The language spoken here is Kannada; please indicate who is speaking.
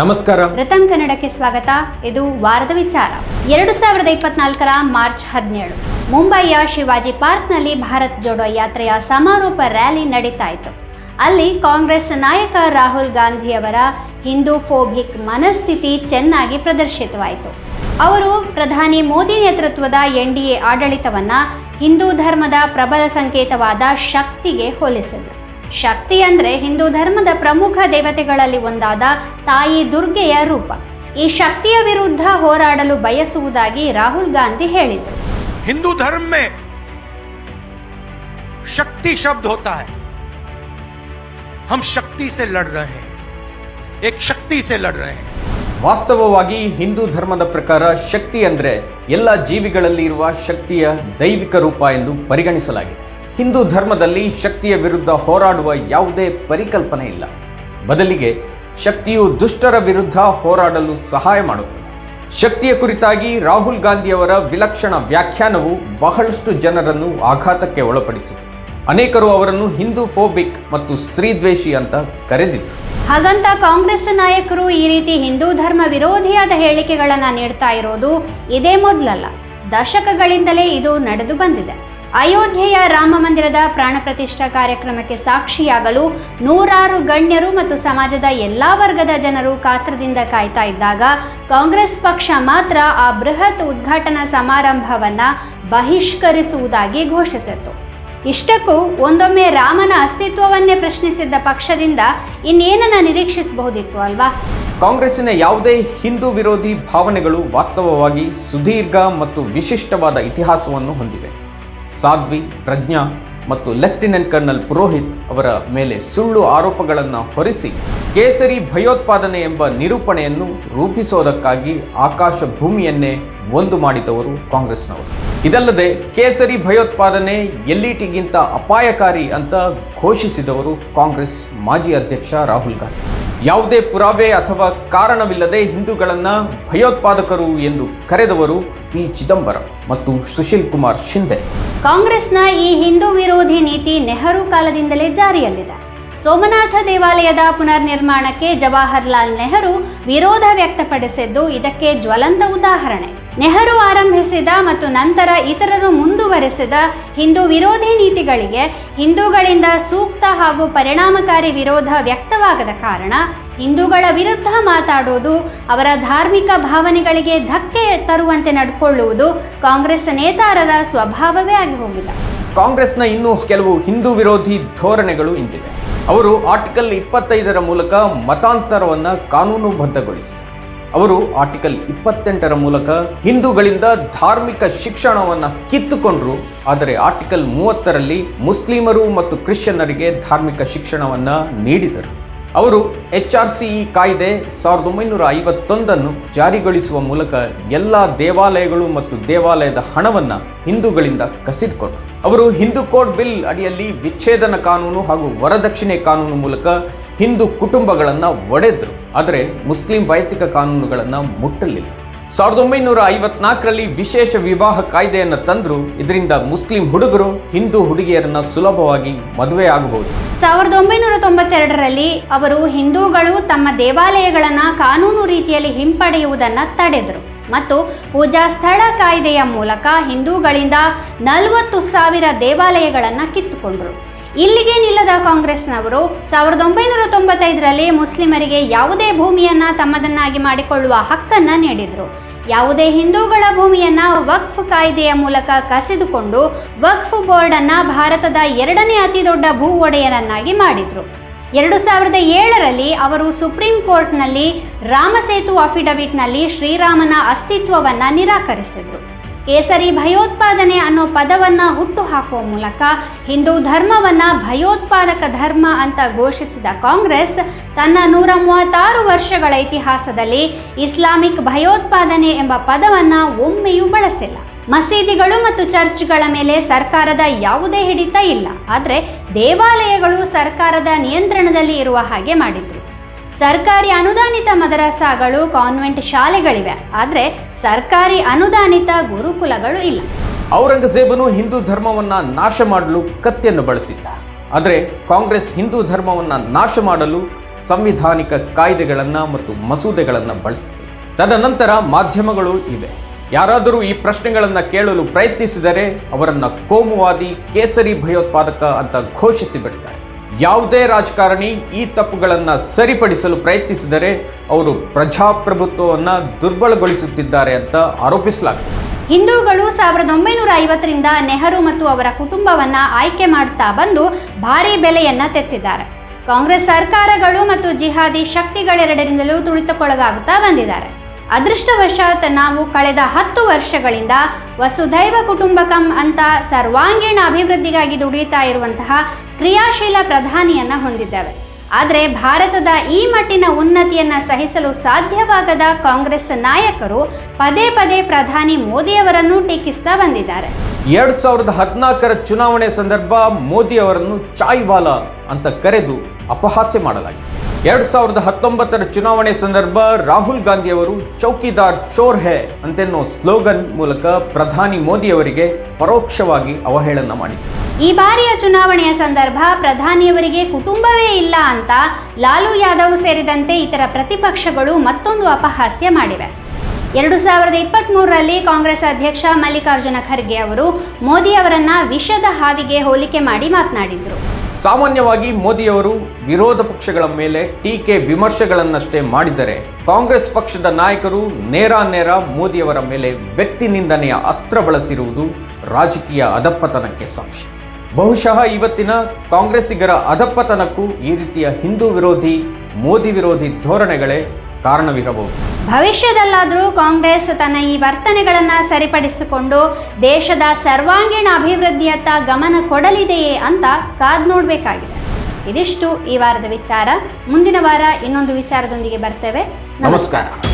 Speaker 1: ನಮಸ್ಕಾರ.
Speaker 2: ರತನ್ ಕನ್ನಡಕ್ಕೆ ಸ್ವಾಗತ. ಇದು ವಾರದ ವಿಚಾರ. ಎರಡು ಸಾವಿರದ ಇಪ್ಪತ್ನಾಲ್ಕರ ಮಾರ್ಚ್ ಹದಿನೇಳು. ಮುಂಬೈಯ ಶಿವಾಜಿ ಪಾರ್ಕ್ನಲ್ಲಿ ಭಾರತ್ ಜೋಡೋ ಯಾತ್ರೆಯ ಸಮಾರೋಪ ರ್ಯಾಲಿ ನಡೀತಾ ಇತ್ತು. ಅಲ್ಲಿ ಕಾಂಗ್ರೆಸ್ ನಾಯಕ ರಾಹುಲ್ ಗಾಂಧಿಯವರ ಹಿಂದೂ ಫೋಬಿಕ್ ಮನಸ್ಥಿತಿ ಚೆನ್ನಾಗಿ ಪ್ರದರ್ಶಿತವಾಯಿತು. ಅವರು ಪ್ರಧಾನಿ ಮೋದಿ ನೇತೃತ್ವದ ಎನ್ ಡಿ ಎ ಆಡಳಿತವನ್ನ ಹಿಂದೂ ಧರ್ಮದ ಪ್ರಬಲ ಸಂಕೇತವಾದ ಶಕ್ತಿಗೆ ಹೋಲಿಸಿದರು. ಶಕ್ತಿ ಅಂದ್ರೆ ಹಿಂದೂ ಧರ್ಮದ ಪ್ರಮುಖ ದೇವತೆಗಳಲ್ಲಿ ಒಂದಾದ ತಾಯಿ ದುರ್ಗೆಯ ರೂಪ ಈ ಶಕ್ತಿಯ ವಿರುದ್ಧ ಹೋರಾಡಲು ಬಯಸುವುದಾಗಿ ರಾಹುಲ್ ಗಾಂಧಿ ಹೇಳಿದರು
Speaker 3: हिंदू धर्म में शक्ति शब्द होता है हम शक्ति से लड़ रहे हैं एक शक्ति से लड़ रहे हैं
Speaker 1: ವಾಸ್ತವವಾಗಿ ಹಿಂದೂ ಧರ್ಮದ ಪ್ರಕಾರ ಶಕ್ತಿ ಅಂದರೆ ಎಲ್ಲ ಜೀವಿಗಳಲ್ಲಿ ಇರುವ ಶಕ್ತಿಯ ದೈವಿಕ ರೂಪ ಎಂದು ಪರಿಗಣಿಸಲಾಗಿದೆ ಹಿಂದೂ ಧರ್ಮದಲ್ಲಿ ಶಕ್ತಿಯ ವಿರುದ್ಧ ಹೋರಾಡುವ ಯಾವುದೇ ಪರಿಕಲ್ಪನೆ ಇಲ್ಲ. ಬದಲಿಗೆ ಶಕ್ತಿಯು ದುಷ್ಟರ ವಿರುದ್ಧ ಹೋರಾಡಲು ಸಹಾಯ ಮಾಡುತ್ತದೆ. ಶಕ್ತಿಯ ಕುರಿತಾಗಿ ರಾಹುಲ್ ಗಾಂಧಿಯವರ ವಿಲಕ್ಷಣ ವ್ಯಾಖ್ಯಾನವು ಬಹಳಷ್ಟು ಜನರನ್ನು ಆಘಾತಕ್ಕೆ ಒಳಪಡಿಸಿತು. ಅನೇಕರು ಅವರನ್ನು ಹಿಂದೂ ಫೋಬಿಕ್ ಮತ್ತು ಸ್ತ್ರೀದ್ವೇಷಿ ಅಂತ ಕರೆದಿದ್ದರು.
Speaker 2: ಹಾಗಂತ ಕಾಂಗ್ರೆಸ್ ನಾಯಕರು ಈ ರೀತಿ ಹಿಂದೂ ಧರ್ಮ ವಿರೋಧಿಯಾದ ಹೇಳಿಕೆಗಳನ್ನು ನೀಡ್ತಾ ಇರೋದು ಇದೇ ಮೊದಲಲ್ಲ. ದಶಕಗಳಿಂದಲೇ ಇದು ನಡೆದು ಬಂದಿದೆ. ಅಯೋಧ್ಯೆಯ ರಾಮ ಮಂದಿರದ ಪ್ರಾಣ ಪ್ರತಿಷ್ಠಾ ಕಾರ್ಯಕ್ರಮಕ್ಕೆ ಸಾಕ್ಷಿಯಾಗಲು ನೂರಾರು ಗಣ್ಯರು ಮತ್ತು ಸಮಾಜದ ಎಲ್ಲ ವರ್ಗದ ಜನರು ಕಾತ್ರದಿಂದ ಕಾಯ್ತಾ ಇದ್ದಾಗ ಕಾಂಗ್ರೆಸ್ ಪಕ್ಷ ಮಾತ್ರ ಆ ಬೃಹತ್ ಉದ್ಘಾಟನಾ ಸಮಾರಂಭವನ್ನ ಬಹಿಷ್ಕರಿಸುವುದಾಗಿ ಘೋಷಿಸಿತ್ತು. ಇಷ್ಟಕ್ಕೂ ಒಂದೊಮ್ಮೆ ರಾಮನ ಅಸ್ತಿತ್ವವನ್ನೇ ಪ್ರಶ್ನಿಸಿದ್ದ ಪಕ್ಷದಿಂದ ಇನ್ನೇನನ್ನ ನಿರೀಕ್ಷಿಸಬಹುದಿತ್ತು ಅಲ್ವಾ?
Speaker 1: ಕಾಂಗ್ರೆಸ್ಸಿನ ಯಾವುದೇ ಹಿಂದೂ ವಿರೋಧಿ ಭಾವನೆಗಳು ವಾಸ್ತವವಾಗಿ ಸುದೀರ್ಘ ಮತ್ತು ವಿಶಿಷ್ಟವಾದ ಇತಿಹಾಸವನ್ನು ಹೊಂದಿವೆ. ಸಾಧ್ವಿ, ಪ್ರಜ್ಞಾ ಮತ್ತು ಲೆಫ್ಟಿನೆಂಟ್ ಕರ್ನಲ್ ಪುರೋಹಿತ್ ಅವರ ಮೇಲೆ ಸುಳ್ಳು ಆರೋಪಗಳನ್ನು ಹೊರಿಸಿ ಕೇಸರಿ ಭಯೋತ್ಪಾದನೆ ಎಂಬ ನಿರೂಪಣೆಯನ್ನು ರೂಪಿಸೋದಕ್ಕಾಗಿ ಆಕಾಶ ಭೂಮಿಯನ್ನೇ ಒಂದು ಮಾಡಿದವರು ಕಾಂಗ್ರೆಸ್ನವರು. ಇದಲ್ಲದೆ ಕೇಸರಿ ಭಯೋತ್ಪಾದನೆ ಎಲ್ಇಟಿಗಿಂತ ಅಪಾಯಕಾರಿ ಅಂತ ಘೋಷಿಸಿದವರು ಕಾಂಗ್ರೆಸ್ ಮಾಜಿ ಅಧ್ಯಕ್ಷ ರಾಹುಲ್ ಗಾಂಧಿ. ಯಾವುದೇ ಪುರಾವೆ ಅಥವಾ ಕಾರಣವಿಲ್ಲದೆ ಹಿಂದೂಗಳನ್ನು ಭಯೋತ್ಪಾದಕರು ಎಂದು ಕರೆದವರು ಪಿ ಚಿದಂಬರಂ ಮತ್ತು ಸುಶೀಲ್ ಕುಮಾರ್ ಶಿಂದೆ.
Speaker 2: ಕಾಂಗ್ರೆಸ್ನ ಈ ಹಿಂದೂ ವಿರೋಧಿ ನೀತಿ ನೆಹರು ಕಾಲದಿಂದಲೇ ಜಾರಿಯಲ್ಲಿದೆ. ಸೋಮನಾಥ ದೇವಾಲಯದ ಪುನರ್ನಿರ್ಮಾಣಕ್ಕೆ ಜವಾಹರ್ಲಾಲ್ ನೆಹರು ವಿರೋಧ ವ್ಯಕ್ತಪಡಿಸಿದ್ದು, ಇದಕ್ಕೆ ಜ್ವಲಂತ ಉದಾಹರಣೆ. ನೆಹರು ಆರಂಭಿಸಿದ ಮತ್ತು ನಂತರ ಇತರರು ಮುಂದುವರೆಸಿದ ಹಿಂದೂ ವಿರೋಧಿ ನೀತಿಗಳಿಗೆ ಹಿಂದೂಗಳಿಂದ ಸೂಕ್ತ ಹಾಗೂ ಪರಿಣಾಮಕಾರಿ ವಿರೋಧ ವ್ಯಕ್ತವಾಗದ ಕಾರಣ ಹಿಂದೂಗಳ ವಿರುದ್ಧ ಮಾತಾಡುವುದು, ಅವರ ಧಾರ್ಮಿಕ ಭಾವನೆಗಳಿಗೆ ಧಕ್ಕೆ ತರುವಂತೆ ನಡ್ಕೊಳ್ಳುವುದು ಕಾಂಗ್ರೆಸ್ ನೇತಾರರ ಸ್ವಭಾವವೇ ಆಗಿ ಹೋಗಿದೆ.
Speaker 1: ಕಾಂಗ್ರೆಸ್ನ ಇನ್ನೂ ಕೆಲವು ಹಿಂದೂ ವಿರೋಧಿ ಧೋರಣೆಗಳು ಇಂತಿವೆ ಅವರು ಆರ್ಟಿಕಲ್ ಇಪ್ಪತ್ತೈದರ ಮೂಲಕ ಮತಾಂತರವನ್ನು ಕಾನೂನುಬದ್ಧಗೊಳಿಸಿದರು. ಅವರು ಆರ್ಟಿಕಲ್ ಇಪ್ಪತ್ತೆಂಟರ ಮೂಲಕ ಹಿಂದೂಗಳಿಂದ ಧಾರ್ಮಿಕ ಶಿಕ್ಷಣವನ್ನು ಕಿತ್ತುಕೊಂಡರು. ಆದರೆ ಆರ್ಟಿಕಲ್ ಮೂವತ್ತರಲ್ಲಿ ಮುಸ್ಲಿಮರು ಮತ್ತು ಕ್ರಿಶ್ಚಿಯನ್ನರಿಗೆ ಧಾರ್ಮಿಕ ಶಿಕ್ಷಣವನ್ನು ನೀಡಿದರು. ಅವರು ಎಚ್ ಆರ್ ಸಿ ಇ ಕಾಯ್ದೆ ಸಾವಿರದ ಒಂಬೈನೂರ ಐವತ್ತೊಂದನ್ನು ಜಾರಿಗೊಳಿಸುವ ಮೂಲಕ ಎಲ್ಲ ದೇವಾಲಯಗಳು ಮತ್ತು ದೇವಾಲಯದ ಹಣವನ್ನು ಹಿಂದೂಗಳಿಂದ ಕಸಿದುಕೊಂಡರು. ಅವರು ಹಿಂದೂ ಕೋಡ್ ಬಿಲ್ ಅಡಿಯಲ್ಲಿ ವಿಚ್ಛೇದನ ಕಾನೂನು ಹಾಗೂ ವರದಕ್ಷಿಣೆ ಕಾನೂನು ಮೂಲಕ ಹಿಂದೂ ಕುಟುಂಬಗಳನ್ನು ಒಡೆದರು. ಆದರೆ ಮುಸ್ಲಿಂ ವೈಯಕ್ತಿಕ ಕಾನೂನುಗಳನ್ನು ಮುಟ್ಟಲಿಲ್ಲ. ಸಾವಿರದ ಒಂಬೈನೂರ ಐವತ್ನಾಲ್ಕರಲ್ಲಿ ವಿಶೇಷ ವಿವಾಹ ಕಾಯ್ದೆಯನ್ನು ತಂದರು. ಇದರಿಂದ ಮುಸ್ಲಿಂ ಹುಡುಗರು, ಹಿಂದೂ ಹುಡುಗಿಯರನ್ನ ಸುಲಭವಾಗಿ ಮದುವೆ ಆಗಬಹುದು.
Speaker 2: ಸಾವಿರದ ಒಂಬೈನೂರ ತೊಂಬತ್ತೆರಡರಲ್ಲಿ ಅವರು ಹಿಂದೂಗಳು ತಮ್ಮ ದೇವಾಲಯಗಳನ್ನು ಕಾನೂನು ರೀತಿಯಲ್ಲಿ ಹಿಂಪಡೆಯುವುದನ್ನು ತಡೆದರು. ಮತ್ತು ಪೂಜಾ ಸ್ಥಳ ಕಾಯ್ದೆಯ ಮೂಲಕ ಹಿಂದೂಗಳಿಂದ ನಲವತ್ತು ಸಾವಿರ ದೇವಾಲಯಗಳನ್ನು ಕಿತ್ತುಕೊಂಡರು. ಇಲ್ಲಿಗೆ ನಿಲ್ಲದ ಕಾಂಗ್ರೆಸ್ನವರು? ಸಾವಿರದ ಒಂಬೈನೂರ ತೊಂಬತ್ತೈದರಲ್ಲಿ ಮುಸ್ಲಿಮರಿಗೆ ಯಾವುದೇ ಭೂಮಿಯನ್ನ ತಮ್ಮದನ್ನಾಗಿ ಮಾಡಿಕೊಳ್ಳುವ ಹಕ್ಕನ್ನ ನೀಡಿದರು. ಯಾವುದೇ ಹಿಂದೂಗಳ ಭೂಮಿಯನ್ನ ವಕ್ಫ್ ಕಾಯ್ದೆಯ ಮೂಲಕ ಕಸಿದುಕೊಂಡು ವಕ್ಫ್ ಬೋರ್ಡ್ ಅನ್ನ ಭಾರತದ ಎರಡನೇ ಅತಿ ದೊಡ್ಡ ಭೂ ಒಡೆಯರನ್ನಾಗಿ ಮಾಡಿದ್ರು. ಎರಡು ಸಾವಿರದ ಏಳರಲ್ಲಿ ಅವರು ಸುಪ್ರೀಂ ಕೋರ್ಟ್ನಲ್ಲಿ ರಾಮಸೇತು ಅಫಿಡವಿಟ್ನಲ್ಲಿ ಶ್ರೀರಾಮನ ಅಸ್ತಿತ್ವವನ್ನ ನಿರಾಕರಿಸಿದ್ರು. ಕೇಸರಿ ಭಯೋತ್ಪಾದನೆ ಅನ್ನೋ ಪದವನ್ನ ಹುಟ್ಟು ಹಾಕುವ ಮೂಲಕ ಹಿಂದೂ ಧರ್ಮವನ್ನ ಭಯೋತ್ಪಾದಕ ಧರ್ಮ ಅಂತ ಘೋಷಿಸಿದ ಕಾಂಗ್ರೆಸ್ ತನ್ನ ನೂರ ಮೂವತ್ತಾರು ವರ್ಷಗಳ ಇತಿಹಾಸದಲ್ಲಿ ಇಸ್ಲಾಮಿಕ್ ಭಯೋತ್ಪಾದನೆ ಎಂಬ ಪದವನ್ನ ಒಮ್ಮೆಯೂ ಬಳಸಿಲ್ಲ. ಮಸೀದಿಗಳು ಮತ್ತು ಚರ್ಚ್ಗಳ ಮೇಲೆ ಸರ್ಕಾರದ ಯಾವುದೇ ಹಿಡಿತ ಇಲ್ಲ. ಆದರೆ ದೇವಾಲಯಗಳು ಸರ್ಕಾರದ ನಿಯಂತ್ರಣದಲ್ಲಿ ಇರುವ ಹಾಗೆ ಮಾಡಿದ್ರು. ಸರ್ಕಾರಿ ಅನುದಾನಿತ ಮದರಸಾಗಳು, ಕಾನ್ವೆಂಟ್ ಶಾಲೆಗಳಿವೆ. ಆದರೆ ಸರ್ಕಾರಿ ಅನುದಾನಿತ ಗುರುಕುಲಗಳು ಇಲ್ಲ.
Speaker 1: ಔರಂಗಜೇಬನು ಹಿಂದೂ ಧರ್ಮವನ್ನ ನಾಶ ಮಾಡಲು ಕತ್ತಿಯನ್ನು ಬಳಸಿದ್ದ. ಆದರೆ ಕಾಂಗ್ರೆಸ್ ಹಿಂದೂ ಧರ್ಮವನ್ನ ನಾಶ ಮಾಡಲು ಸಂವಿಧಾನಿಕ ಕಾಯ್ದೆಗಳನ್ನು ಮತ್ತು ಮಸೂದೆಗಳನ್ನು ಬಳಸಿತು ತದನಂತರ ಮಾಧ್ಯಮಗಳು ಇವೆ. ಯಾರಾದರೂ ಈ ಪ್ರಶ್ನೆಗಳನ್ನು ಕೇಳಲು ಪ್ರಯತ್ನಿಸಿದರೆ ಅವರನ್ನು ಕೋಮುವಾದಿ ಕೇಸರಿ ಭಯೋತ್ಪಾದಕ ಅಂತ ಘೋಷಿಸಿ ಯಾವುದೇ ರಾಜಕಾರಣಿ ಈ ತಪ್ಪುಗಳನ್ನು ಸರಿಪಡಿಸಲು ಪ್ರಯತ್ನಿಸಿದರೆ ಅವರು ಪ್ರಜಾಪ್ರಭುತ್ವವನ್ನು ದುರ್ಬಲಗೊಳಿಸುತ್ತಿದ್ದಾರೆ ಅಂತ ಆರೋಪಿಸಲಾಗಿದೆ.
Speaker 2: ಹಿಂದೂಗಳು ಸಾವಿರದ ಒಂಬೈನೂರ ಐವತ್ತರಿಂದ ನೆಹರು ಮತ್ತು ಅವರ ಕುಟುಂಬವನ್ನ ಆಯ್ಕೆ ಮಾಡ್ತಾ ಬಂದು ಭಾರಿ ಬೆಲೆಯನ್ನ ತೆತ್ತಿದ್ದಾರೆ. ಕಾಂಗ್ರೆಸ್ ಸರ್ಕಾರಗಳು ಮತ್ತು ಜಿಹಾದಿ ಶಕ್ತಿಗಳೆರಡರಿಂದಲೂ ತುಳಿತಕ್ಕೊಳಗಾಗುತ್ತಾ ಬಂದಿದ್ದಾರೆ. ಅದೃಷ್ಟವಶಾತ್ ನಾವು ಕಳೆದ ಹತ್ತು ವರ್ಷಗಳಿಂದ ವಸುಧೈವ ಕುಟುಂಬಕಂ ಅಂತ ಸರ್ವಾಂಗೀಣ ಅಭಿವೃದ್ಧಿಗಾಗಿ ದುಡಿಯುತ್ತಾ ಇರುವಂತಹ ಕ್ರಿಯಾಶೀಲ ಪ್ರಧಾನಿಯನ್ನ ಹೊಂದಿದ್ದಾವೆ. ಆದರೆ ಭಾರತದ ಈ ಮಟ್ಟಿನ ಉನ್ನತಿಯನ್ನ ಸಹಿಸಲು ಸಾಧ್ಯವಾಗದ ಕಾಂಗ್ರೆಸ್ ನಾಯಕರು ಪದೇ ಪದೇ ಪ್ರಧಾನಿ ಮೋದಿಯವರನ್ನು ಟೀಕಿಸ್ತಾ ಬಂದಿದ್ದಾರೆ.
Speaker 1: ಎರಡ್ ಸಾವಿರದ ಹದಿನಾಲ್ಕರ ಚುನಾವಣೆ ಸಂದರ್ಭ ಮೋದಿ ಅವರನ್ನು ಚಾಯ್ವಾಲಾ ಅಂತ ಕರೆದು ಅಪಹಾಸ್ಯ ಮಾಡಲಾಗಿದೆ. ಎರಡ್ ಸಾವಿರದ ಹತ್ತೊಂಬತ್ತರ ಚುನಾವಣೆ ಸಂದರ್ಭ ರಾಹುಲ್ ಗಾಂಧಿ ಅವರು ಚೌಕಿದಾರ್ ಚೋರ್ ಹೇ ಅಂತೆನ್ನೋ ಸ್ಲೋಗನ್ ಮೂಲಕ ಪ್ರಧಾನಿ ಮೋದಿ ಅವರಿಗೆ ಪರೋಕ್ಷವಾಗಿ ಅವಹೇಳನ ಮಾಡಿದರು.
Speaker 2: ಈ ಬಾರಿಯ ಚುನಾವಣೆಯ ಸಂದರ್ಭ ಪ್ರಧಾನಿಯವರಿಗೆ ಕುಟುಂಬವೇ ಇಲ್ಲ ಅಂತ ಲಾಲು ಯಾದವ್ ಸೇರಿದಂತೆ ಇತರ ಪ್ರತಿಪಕ್ಷಗಳು ಮತ್ತೊಂದು ಅಪಹಾಸ್ಯ ಮಾಡಿವೆ. ಎರಡು ಸಾವಿರದ ಇಪ್ಪತ್ತ್ಮೂರರಲ್ಲಿ ಕಾಂಗ್ರೆಸ್ ಅಧ್ಯಕ್ಷ ಮಲ್ಲಿಕಾರ್ಜುನ ಖರ್ಗೆ ಅವರು ಮೋದಿ ಅವರನ್ನ ವಿಷದ ಹಾವಿಗೆ ಹೋಲಿಕೆ ಮಾಡಿ ಮಾತನಾಡಿದರು.
Speaker 1: ಸಾಮಾನ್ಯವಾಗಿ ಮೋದಿಯವರು ವಿರೋಧ ಪಕ್ಷಗಳ ಮೇಲೆ ಟೀಕೆ ವಿಮರ್ಶೆಗಳನ್ನಷ್ಟೇ ಮಾಡಿದರೆ ಕಾಂಗ್ರೆಸ್ ಪಕ್ಷದ ನಾಯಕರು ನೇರ ನೇರ ಮೋದಿಯವರ ಮೇಲೆ ವ್ಯಕ್ತಿ ನಿಂದನೆಯ ಅಸ್ತ್ರ ಬಳಸಿರುವುದು ರಾಜಕೀಯ ಅಧಪ್ಪತನಕ್ಕೆ ಸಾಕ್ಷಿ. ಬಹುಶಃ ಇವತ್ತಿನ ಕಾಂಗ್ರೆಸ್ಸಿಗರ ಅಧಪ್ಪತನಕ್ಕೂ ಈ ರೀತಿಯ ಹಿಂದೂ ವಿರೋಧಿ ಮೋದಿ ವಿರೋಧಿ ಧೋರಣೆಗಳೇ ಕಾರಣವಿರಬಹುದು.
Speaker 2: ಭವಿಷ್ಯದಲ್ಲಾದರೂ ಕಾಂಗ್ರೆಸ್ ತನ್ನ ಈ ವರ್ತನೆಗಳನ್ನು ಸರಿಪಡಿಸಿಕೊಂಡು ದೇಶದ ಸರ್ವಾಂಗೀಣ ಅಭಿವೃದ್ಧಿಯತ್ತ ಗಮನ ಕೊಡಲಿದೆಯೇ ಅಂತ ಕಾದ್ ನೋಡಬೇಕಾಗಿದೆ. ಇದಿಷ್ಟು ಈ ವಾರದ ವಿಚಾರ. ಮುಂದಿನ ವಾರ ಇನ್ನೊಂದು ವಿಚಾರದೊಂದಿಗೆ ಬರ್ತೇವೆ.
Speaker 1: ನಮಸ್ಕಾರ.